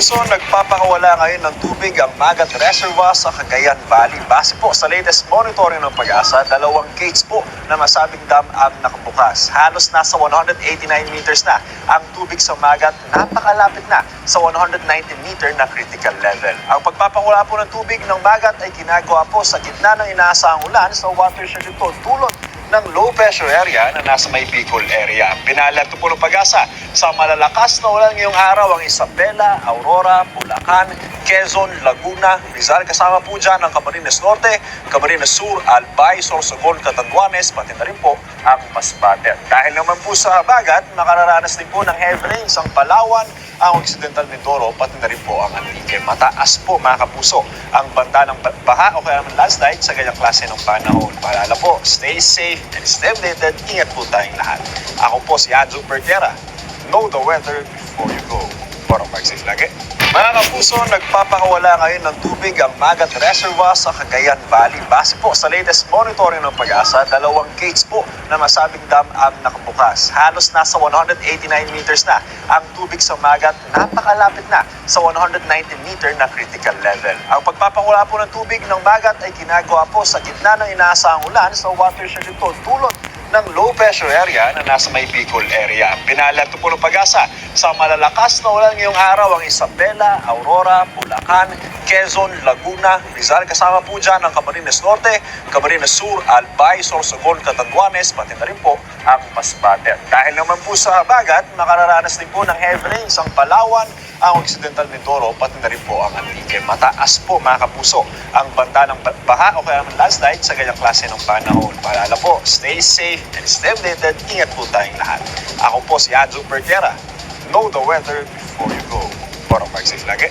kapuso, nagpapakawala ngayon ng tubig ang Magat Reservoir sa Cagayan Valley. Base po sa latest monitoring ng pag-asa, dalawang gates po na masabing dam ang nakabukas. Halos nasa 189 meters na ang tubig sa Magat, napakalapit na sa 190 meter na critical level. Ang pagpapakawala po ng tubig ng Magat ay ginagawa po sa gitna ng inaasahang ulan sa watershed ito dulot ng low pressure area na nasa may Bicol area. Pinalalto po ng pag-asa sa malalakas na ulan ngayong araw ang Isabela, Aurora, Bulacan, Quezon, Laguna, Rizal. Kasama po dyan ang Camarines Norte, Camarines Sur, Albay, Sorsogon, Catanduanes, pati na rin po ang Masbate. Dahil naman po sa bagat, nakararanas din po ng heavy rains ang Palawan, ang Occidental Mindoro, pati na rin po ang Antique. Mataas po mga kapuso ang banta ng baha o kaya ng landslide sa ganyang klase ng panahon. Paalala po, stay safe and stay updated. Ingat po tayong lahat. Ako po si Anjo Pertera. Know the weather before you go. Para mag-safe lagi. Mga kapuso, nagpapakawala ngayon ng tubig ang Magat Reservoir sa Cagayan Valley. Base po sa latest monitoring ng pag-asa, dalawang gates po na masabing dam ang nakabukas. Halos nasa 189 meters na ang tubig sa Magat, napakalapit na sa 190 meter na critical level. Ang pagpapakawala po ng tubig ng Magat ay ginagawa po sa gitna ng inaasahang ulan sa watershed ito dulot ng low pressure area na nasa may Bicol area. Pinalalto po ng pag-asa sa malalakas na ulan ngayong araw ang Isabela, Aurora, Bulacan, Quezon, Laguna, Rizal. Kasama po dyan ang Camarines Norte, Camarines Sur, Albay, Sorsogon, Catanduanes, pati na rin po ang Masbate. Dahil naman po sa bagat, nakararanas din po ng heavy rains ang Palawan, ang Occidental Mindoro, pati na rin po ang Antique. Mataas po mga kapuso ang banta ng baha o kaya ng landslide sa ganyang klase ng panahon. Paalala po, stay safe and stay updated. Ingat po tayong lahat. Ako po si Anjo Pertera. Know the weather before you go. Para mag-safe lagi.